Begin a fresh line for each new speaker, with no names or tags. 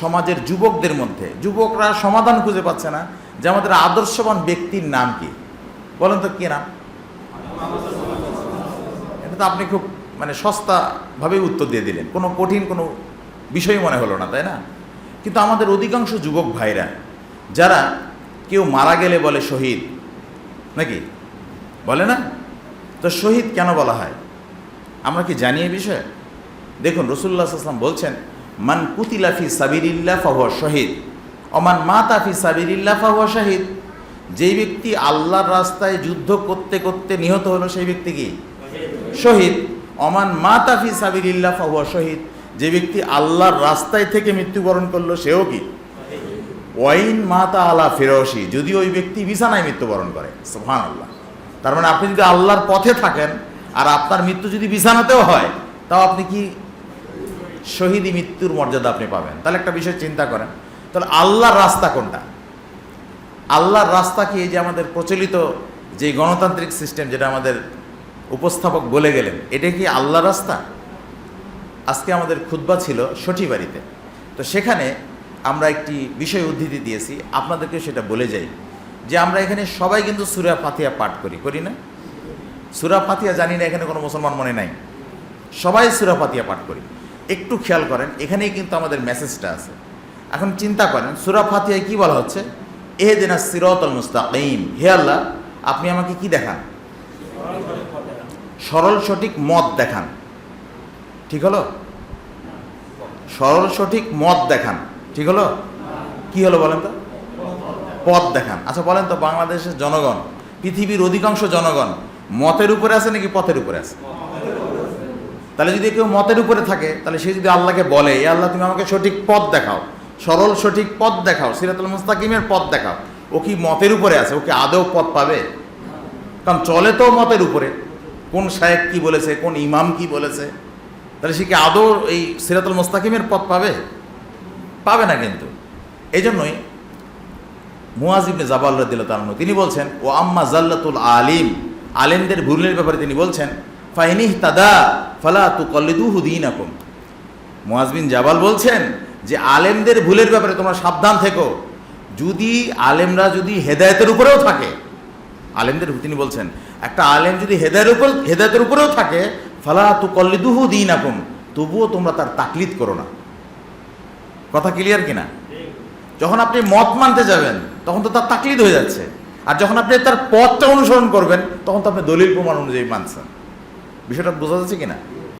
সমাজের যুবকদের মধ্যে। যুবকরা সমাধান খুঁজে পাচ্ছে না যে আমাদের আদর্শবান ব্যক্তির নাম কি। বলেন তো কি নাম? এটা তো আপনি খুব মানে সস্তাভাবে উত্তর দিয়ে দিলেন। কোনো কঠিন কোনো বিষয় মনে হলো না, তাই না? কিন্তু আমাদের অধিকাংশ যুবক ভাইরা, যারা কেউ মারা গেলে বলে শহীদ, নাকি? বলে না? তো শহীদ কেন বলা হয়? আমরা কি জানি এই বিষয়ে? দেখুন রসুল্লাহ আসলাম বলছেন মান কুতিলাফি সাবিরিল্লা ফাহুয়া শহীদ, অমান মা তাফি সাবিরিল্লা ফাহুয়া শাহিদ। যেই ব্যক্তি আল্লাহর রাস্তায় যুদ্ধ করতে করতে নিহত হলো, সেই ব্যক্তি কি? শহীদ। অমান মা তাফি সাবিরিল্লা ফাহুয়া শহীদ, যে ব্যক্তি আল্লাহর রাস্তায় থেকে মৃত্যুবরণ করল, সেও কি? ওয়াইন মাতা আলা ফেরসি যদি ওই ব্যক্তি বিছানায় মৃত্যুবরণ করে। সুহান আল্লাহ তার মানে আপনি যদি আল্লাহর পথে থাকেন, আর আপনার মৃত্যু যদি বিছানাতেও হয়, তাও আপনি কি শহীদি মৃত্যুর মর্যাদা আপনি পাবেন। তাহলে একটা বিষয় চিন্তা করেন। তাহলে আল্লাহর রাস্তা কোনটা? আল্লাহর রাস্তা কি এই যে আমাদের প্রচলিত যে গণতান্ত্রিক সিস্টেম যেটা আমাদের উপস্থাপক বলে গেলেন, এটা কি আল্লাহর রাস্তা? আজকে আমাদের খুদ্া ছিল সঠি বাড়িতে। তো সেখানে আমরা একটি বিষয় উদ্ধৃতি দিয়েছি। আপনাদেরকে সেটা বলে যাই যে আমরা এখানে সবাই কিন্তু সুরা ফাতিয়া পাঠ করি করি না? সুরা ফাতিয়া জানি না, এখানে কোনো মুসলমান মনে নাই। সবাই সুরা ফাতিয়া পাঠ করি। একটু খেয়াল করেন, এখানেই কিন্তু আমাদের মেসেজটা আছে। এখন চিন্তা করেন, সুরা ফাতিয়ায় কি বলা হচ্ছে? এহে দিনা সিরতল মুস্তাকিম। হে আল্লাহ, আপনি আমাকে কি দেখান? সরল সঠিক মত দেখান। ঠিক হলো? সরল সঠিক মত দেখান। ঠিক হলো? কি হলো বলেন তো? পথ দেখান। আচ্ছা বলেন তো, বাংলাদেশের জনগণ, পৃথিবীর অধিকাংশ জনগণ মতের উপরে আছে নাকি পথের উপরে আছে? তাহলে যদি কেউ মতের উপরে থাকে, তাহলে সে যদি আল্লাহকে বলে, এ আল্লাহ, তুমি আমাকে সঠিক পথ দেখাও, সরল সঠিক পথ দেখাও, সিরাতুল মুস্তাকিমের পথ দেখাও, ও কি মতের উপরে আছে? ও কি আদৌ পথ পাবে? কারণ চলে তো মতের উপরে। কোন শায়েক কি বলেছে? কোন ইমাম কি বলেছে? তাহলে সে কি আদৌ এই সিরাতুল মুস্তাকিমের পথ পাবে? পাবে না কিন্তু। এই জন্যই মুয়াজিবনে জাবাল দিল তার তিনি বলছেন ও আম্মা জাল্লাতুল আলিম। আলেমদের ভুলের ব্যাপারে তিনি বলছেন ফাইনিহ তাদা ফালা তু কল্লিদুহু দিন আকুম মুয়াজবিন জাবাল বলছেন যে আলেমদের ভুলের ব্যাপারে তোমরা সাবধান থেকো। যদি আলেমরা যদি হেদায়েতের উপরেও থাকে, আলেমদের তিনি বলছেন, একটা আলেম যদি হেদায়ের উপর, হেদায়তের উপরেও থাকে, ফালা তু কল্লিদুহু দিন আকুম তবুও তোমরা তার তাকলিদ করো না। কথা ক্লিয়ার কিনা? যখন আপনি মত মানতে যাবেন, তখন তো তার তাকলিদ হয়ে যাচ্ছে। আর যখন আপনি তার পথটা অনুসরণ করবেন, তখন তো আপনি দলিল প্রমাণ অনুযায়ী মানছেন। বিষয়টা বোঝা যাচ্ছে কিনা?